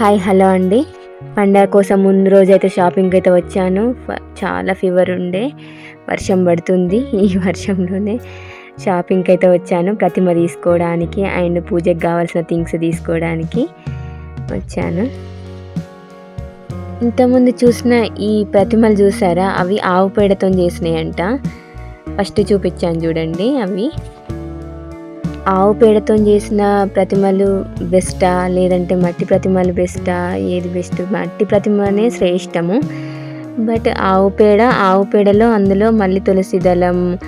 Hi hello అండి. పండగ కోసం ముందు రోజు అయితే షాపింగ్కి అయితే వచ్చాను. చాలా ఫీవర్ ఉండే వర్షం పడుతుంది ఈ వర్షంలోనే షాపింగ్కి అయితే వచ్చాను. ప్రతిమ తీసుకోవడానికి అండ్ పూజకి కావాల్సిన థింగ్స్ తీసుకోవడానికి వచ్చాను. ఇంతకుముందు చూసిన ఈ ప్రతిమలు చూసారా? అవి ఆవు పేడతో చేసినాయంట. ఫస్ట్ చూపించాను చూడండి అవి. ఆవు పేడతో చేసిన ప్రతిమలు బెస్టా? లేదంటే మట్టి ప్రతిమలు బెస్టా? ఏది బెస్ట్? మట్టి ప్రతిమనే శ్రేష్టము. బట్ ఆవు పేడ ఆవు పేడలో అందులో మళ్ళీ తులసి దళం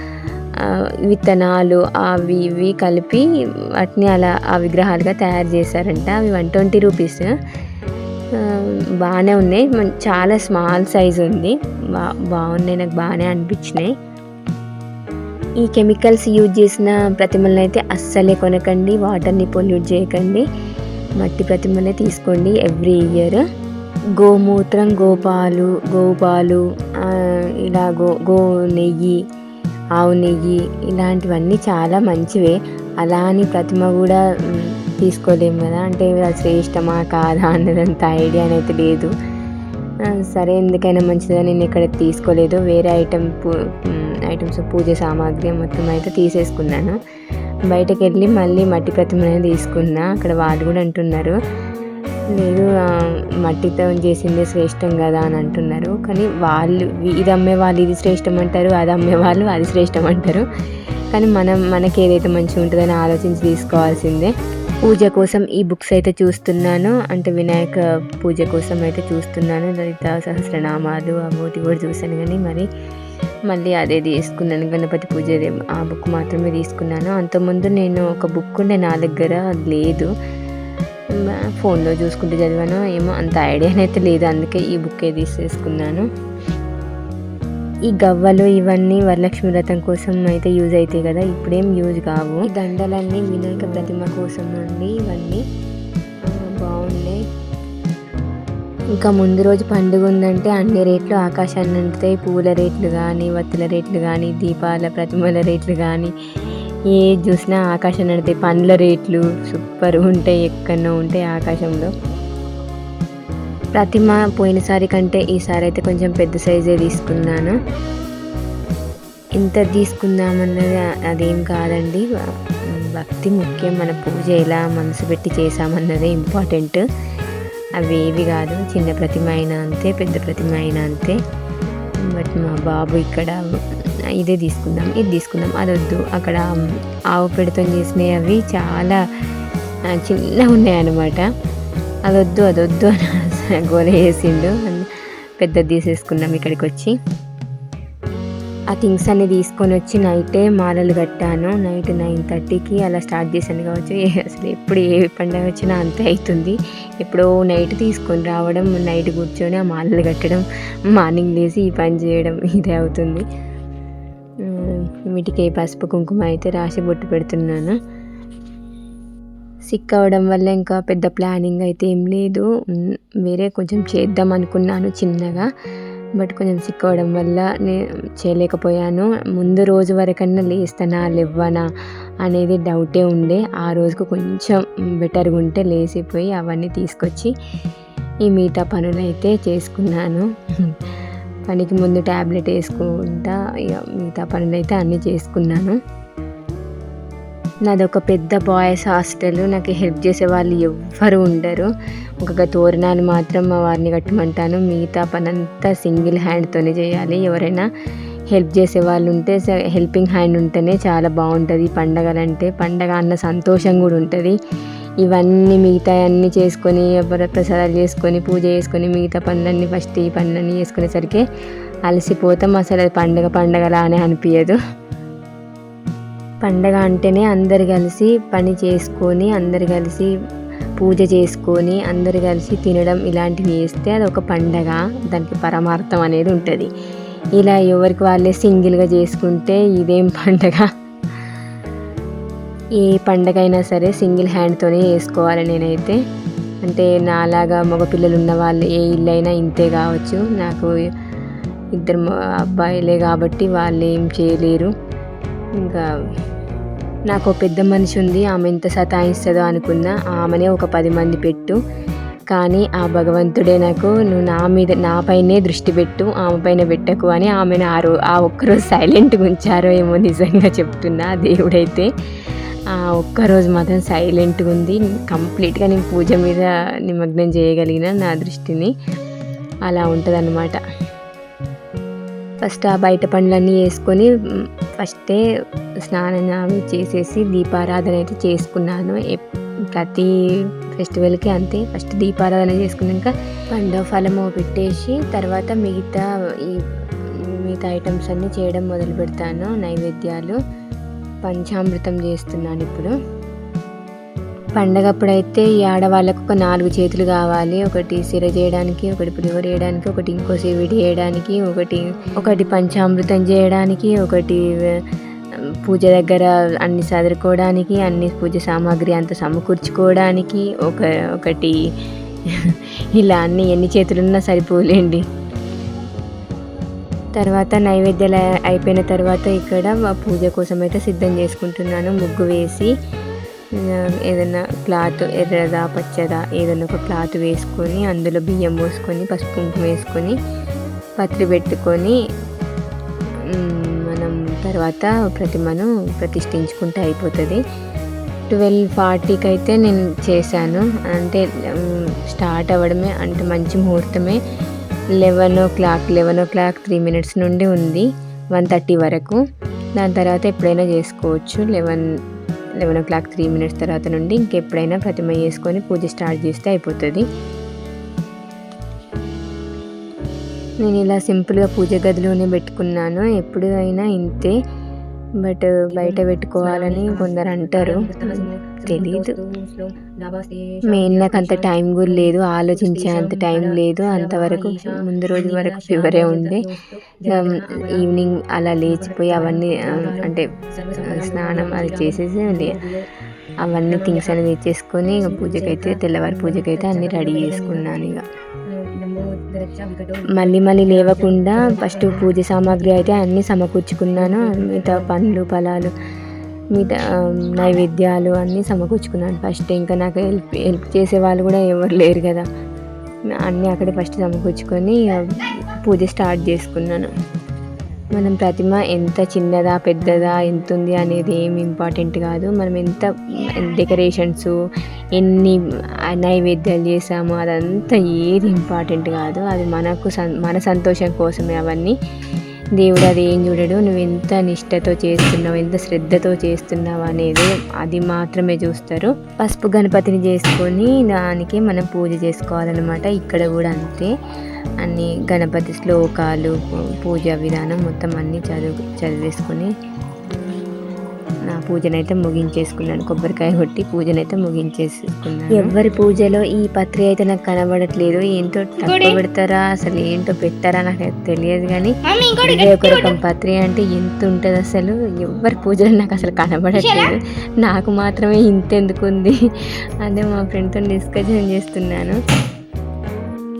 విత్తనాలు అవి ఇవి కలిపి వాటిని అలా ఆ విగ్రహాలుగా తయారు చేశారంట. అవి వన్ ట్వంటీ రూపీస్. బాగానే ఉన్నాయి. చాలా స్మాల్ సైజ్ ఉంది. బా బాగున్నాయి. నాకు బాగానే అనిపించినాయి. ఈ కెమికల్స్ యూజ్ చేసిన ప్రతిమలను అయితే అస్సలే కొనకండి వాటర్ని పొల్యూట్ చేయకండి. మట్టి ప్రతిమలే తీసుకోండి ఎవ్రీ ఇయర్. గోమూత్రం గోపాలు గోపాలు ఇలా గో గో నెయ్యి ఆవు నెయ్యి ఇలాంటివన్నీ చాలా మంచివే. అలా అని ప్రతిమ కూడా తీసుకోలేము కదా. అంటే అది శ్రేష్టమా కాదా అన్నదంత ఐడియా అయితే లేదు. సరే ఎందుకైనా మంచిదని నేను ఇక్కడ తీసుకోలేదు. వేరే ఐటెం ఐటమ్స్ పూజ సామాగ్రి మొత్తం అయితే తీసేసుకున్నాను. బయటకు వెళ్ళి మళ్ళీ మట్టి ప్రతిమనే తీసుకున్నా. అక్కడ వాళ్ళు కూడా అంటున్నారు లేదు మట్టితో చేసిందే శ్రేష్టం కదా అని అంటున్నారు. కానీ వాళ్ళు ఇది అమ్మే వాళ్ళు ఇది శ్రేష్టం అంటారు అది అమ్మే వాళ్ళు అది శ్రేష్టం అంటారు. కానీ మనం మనకి ఏదైతే మంచిగా ఉంటుందని ఆలోచించి తీసుకోవాల్సిందే. పూజ కోసం ఈ బుక్స్ అయితే చూస్తున్నాను. అంటే వినాయక పూజ కోసం అయితే చూస్తున్నాను. లలిత సహస్రనామాలు అవోటి కూడా చూశాను. కానీ మరి మళ్ళీ అదే తీసుకున్నాను. గణపతి పూజ ఆ బుక్ మాత్రమే తీసుకున్నాను. అంతకుముందు నేను ఒక బుక్ ఉండే నా దగ్గర అది లేదు. ఫోన్లో చూసుకుంటూ చదివాను. ఏమో అంత ఐడియా అయితే లేదు. అందుకే ఈ బుక్కే తీసేసుకున్నాను. ఈ గవ్వలు ఇవన్నీ వరలక్ష్మి వ్రతం కోసం అయితే యూజ్ అవుతాయి కదా. ఇప్పుడేం యూజ్ కావు. ఈ దండలన్నీ వినాయక ప్రతిమ కోసం అండి ఇవన్నీ. బాగున్నాయి. ఇంకా ముందు రోజు పండుగ ఉందంటే అన్ని రేట్లు ఆకాశాన్ని అందుతాయి పూల రేట్లు కానీ వత్తుల రేట్లు కానీ దీపాల ప్రతిమల రేట్లు కానీ ఏ చూసినా ఆకాశం నడితే పండ్ల రేట్లు సూపర్ ఉంటాయి ఎక్కడో ఉంటాయి ఆకాశంలో. ప్రతిమ పోయినసారి కంటే ఈసారి అయితే కొంచెం పెద్ద సైజే తీసుకున్నాను. ఎంత తీసుకుందామన్నది అదేం కాదండి. భక్తి ముఖ్యం. మన పూజ ఎలా మనసు పెట్టి చేసామన్నదే ఇంపార్టెంట్. అవి ఏవి కాదు చిన్న ప్రతిమ అయినా అంతే పెద్ద ప్రతిమ అయినా అంతే. బట్ మా బాబు ఇక్కడ ఇదే తీసుకుందాం ఇది తీసుకుందాం అది వద్దు అక్కడ ఆవు పెడతం చేసినవి అవి చాలా చిన్నగా ఉన్నాయన్నమాట. అది వద్దు అది వద్దు అని గోల వేసిండు పెద్దది తీసేసుకున్నాం ఇక్కడికి వచ్చి ఆ థింగ్స్ అన్ని తీసుకొని వచ్చి నైటే మాలలు కట్టాను. నైట్ నైన్ థర్టీకి అలా స్టార్ట్ చేశాను కావచ్చు. అసలు ఎప్పుడు ఏ పండగ వచ్చినా అంతే అవుతుంది ఎప్పుడో నైట్ తీసుకొని రావడం నైట్ కూర్చొని ఆ మాలలు కట్టడం మార్నింగ్ లేసి ఈ పని చేయడం ఇదే అవుతుంది. వీటికి పసుపు కుంకుమ అయితే రాసి బొట్టు పెడుతున్నాను. సిక్ అవ్వడం వల్ల ఇంకా పెద్ద ప్లానింగ్ అయితే ఏం లేదు. వేరే కొంచెం చేద్దాం అనుకున్నాను చిన్నగా. బట్ కొంచెం సిక్ అవ్వడం వల్ల నేను చేయలేకపోయాను. ముందు రోజు వరకన్నా లేస్తానా లేవ్వనా అనేది డౌటే ఉండే. ఆ రోజుకు కొంచెం బెటర్గా ఉంటే లేసిపోయి అవన్నీ తీసుకొచ్చి ఈ మిగతా పనులైతే చేసుకున్నాను. పనికి ముందు ట్యాబ్లెట్ వేసుకుంటా ఇక మిగతా పనులు అయితే అన్నీ చేసుకున్నాను. నాది ఒక పెద్ద బాయ్స్ హాస్టల్. నాకు హెల్ప్ చేసే వాళ్ళు ఎవ్వరు ఉండరు. ఒక తోరణాలు మాత్రం మా వారిని కట్టమంటాను. మిగతా పని అంతా సింగిల్ హ్యాండ్తోనే చేయాలి. ఎవరైనా హెల్ప్ చేసే వాళ్ళు ఉంటే హెల్పింగ్ హ్యాండ్ ఉంటేనే చాలా బాగుంటుంది. పండగలంటే పండగ అన్న సంతోషం కూడా ఉంటుంది. ఇవన్నీ మిగతా అన్నీ చేసుకొని ఎవరి ప్రసాదాలు చేసుకొని పూజ చేసుకొని మిగతా పనులన్నీ ఫస్ట్ ఈ పనులన్నీ చేసుకునేసరికి అలసిపోతాం. అసలు అది పండగ అని అనిపించదు పండగ అంటేనే అందరు కలిసి పని చేసుకొని అందరు కలిసి పూజ చేసుకొని అందరు కలిసి తినడం ఇలాంటివి చేస్తే అది ఒక పండగ. దానికి పరమార్థం అనేది ఉంటుంది. ఇలా ఎవరికి వాళ్ళే సింగిల్గా చేసుకుంటే ఇదేం పండగ? ఏ పండగ అయినా సరే సింగిల్ హ్యాండ్తోనే చేసుకోవాలి నేనైతే. అంటే నాలాగా మగపిల్లలు ఉన్న వాళ్ళు ఏ ఇల్లు అయినా ఇంతే కావచ్చు. నాకు ఇద్దరు అబ్బాయిలే కాబట్టి వాళ్ళు ఏం చేయలేరు. ఇంకా నాకు పెద్ద మనిషి ఉంది ఆమె ఎంత సతాయిస్తుందో అనుకున్నా ఆమెనే ఒక పది మంది పెట్టు. కానీ ఆ భగవంతుడే నాకు నువ్వు నా మీద నా పైనే దృష్టి పెట్టు ఆమె పైన పెట్టకు అని ఆమెను ఆ రో ఆ ఒక్కరోజు సైలెంట్గా ఉంచారో ఏమో నిజంగా చెప్తున్నా దేవుడైతే. ఆ ఒక్కరోజు మాత్రం సైలెంట్గా ఉంది. కంప్లీట్గా నేను పూజ మీద నిమగ్నం చేయగలిగిన నా దృష్టిని. అలా ఉంటుంది ఫస్ట్ ఆ బయట పనులన్నీ వేసుకొని ఫస్టే స్నానం అవి చేసేసి దీపారాధన అయితే చేసుకున్నాను. ప్రతి ఫెస్టివల్కి అంతే. ఫస్ట్ దీపారాధన చేసుకున్నాక పండవ ఫలము పెట్టేసి తర్వాత మిగతా ఈ మిగతా ఐటమ్స్ అన్నీ చేయడం మొదలు పెడతాను. నైవేద్యాలు పంచామృతం చేస్తున్నాను ఇప్పుడు. పండగప్పుడైతే ఈ ఆడవాళ్ళకు ఒక నాలుగు చేతులు కావాలి. ఒకటి సిర చేయడానికి ఒకటి పులిహోర చేయడానికి ఒకటి ఇంకో సివిడి చేయడానికి ఒకటి ఒకటి పంచామృతం చేయడానికి ఒకటి పూజ దగ్గర అన్ని సదురుకోవడానికి అన్ని పూజ సామాగ్రి అంత సమకూర్చుకోవడానికి ఒక ఒకటి. ఇలా అన్ని ఎన్ని చేతులున్నా సరిపోలేండి. తర్వాత నైవేద్యాలు అయిపోయిన తర్వాత ఇక్కడ పూజ కోసం అయితే సిద్ధం చేసుకుంటున్నాను. ముగ్గు వేసి ఏదైనా క్లాత్ ఎర్రదా పచ్చదా ఏదైనా ఒక క్లాత్ వేసుకొని అందులో బియ్యం పోసుకొని పసుపు కుంకుమ వేసుకొని పత్రి పెట్టుకొని మనం తర్వాత ప్రతిమను ప్రతిష్ఠించుకుంటే అయిపోతుంది. ట్వెల్వ్ ఫార్టీకి అయితే నేను చేశాను. అంటే స్టార్ట్ అవ్వడమే అంటే మంచి ముహూర్తమే. Eleven o'clock eleven o'clock three minutes నుండి ఉంది. వన్ థర్టీ వరకు. దాని తర్వాత ఎప్పుడైనా చేసుకోవచ్చు. Eleven eleven o'clock three minutes తర్వాత నుండి ఇంకెప్పుడైనా ప్రతిమ చేసుకొని పూజ స్టార్ట్ చేస్తే అయిపోతుంది. నేను ఇలా సింపుల్గా పూజ గదిలోనే పెట్టుకున్నాను. ఎప్పుడు అయినా ఇంతే. బట్ బయట పెట్టుకోవాలని కొందరు అంటారు. తెలీదు. మెయిన్ నాకు అంత టైం కూడా లేదు ఆలోచించే అంత టైం లేదు. అంతవరకు ముందు రోజు వరకు ఫీవరే ఉండే. ఈవినింగ్ అలా లేచిపోయి అవన్నీ అంటే స్నానం అది చేసేసి అవన్నీ థింగ్స్ అనేది తెచ్చేసుకొని ఇక పూజకైతే తెల్లవారి పూజకైతే అన్ని రెడీ చేసుకున్నాను ఇక. మళ్ళీ మళ్ళీ లేవకుండా ఫస్ట్ పూజ సామాగ్రి అయితే అన్నీ సమకూర్చుకున్నాను. మిగతా పండ్లు ఫలాలు మిగతా నైవేద్యాలు అన్నీ సమకూర్చుకున్నాను ఫస్ట్. ఇంకా నాకు హెల్ప్ హెల్ప్ చేసే వాళ్ళు కూడా ఎవరు లేరు కదా. అన్నీ అక్కడే ఫస్ట్ సమకూర్చుకొని పూజ స్టార్ట్ చేసుకున్నాను. మనం ప్రతిమ ఎంత చిన్నదా పెద్దదా ఎంత ఉంది అనేది ఏం ఇంపార్టెంట్ కాదు. మనం ఎంత డెకరేషన్స్ ఎన్ని నైవేద్యాలు చేసామో అదంతా ఏది ఇంపార్టెంట్ కాదు. అది మనకు సన్ మన సంతోషం కోసమే అవన్నీ దేవుడు అది ఏం చూడడు. నువ్వు ఎంత నిష్టతో చేస్తున్నావు ఎంత శ్రద్ధతో చేస్తున్నావు అనేది అది మాత్రమే చూస్తారు. పసుపు గణపతిని చేసుకొని దానికి మనం పూజ చేసుకోవాలన్నమాట. ఇక్కడ కూడా అంతే. అన్ని గణపతి శ్లోకాలు పూజా విధానం మొత్తం అన్నీ చదువు చదివేసుకొని నా పూజనైతే ముగించేసుకున్నాను. కొబ్బరికాయ కొట్టి పూజనైతే ముగించేసుకున్నాను. ఎవరి పూజలో ఈ పత్రి అయితే నాకు కనబడట్లేదు. ఏంటో తక్కువ పెడతారా అసలు ఏంటో పెట్టారా? నాకు అయితే తెలియదు కానీ ఇదే ఒక రకం పత్రి అంటే ఎంత ఉంటుంది అసలు. ఎవరి పూజలో నాకు అసలు కనబడట్లేదు. నాకు మాత్రమే ఇంత ఎందుకు ఉంది. అదే మా ఫ్రెండ్తో డిస్కషన్ చేస్తున్నాను.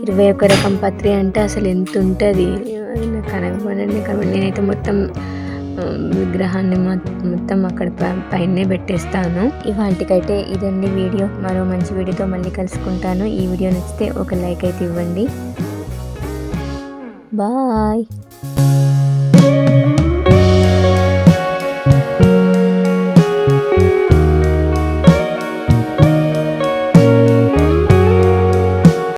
ఇరవై ఒక రకం పత్రి అంటే అసలు ఎంత ఉంటుంది? నాకు కనబడండి కాబట్టి నేనైతే మొత్తం విగ్రహాన్ని మొత్తం అక్కడ ప- పైనే పెట్టేస్తాను. ఇవాంటికైతే ఇదండి వీడియో. మరో మంచి వీడియోతో మళ్ళీ కలుసుకుంటాను. ఈ వీడియో నచ్చితే ఒక లైక్ అయితే ఇవ్వండి. బాయ్.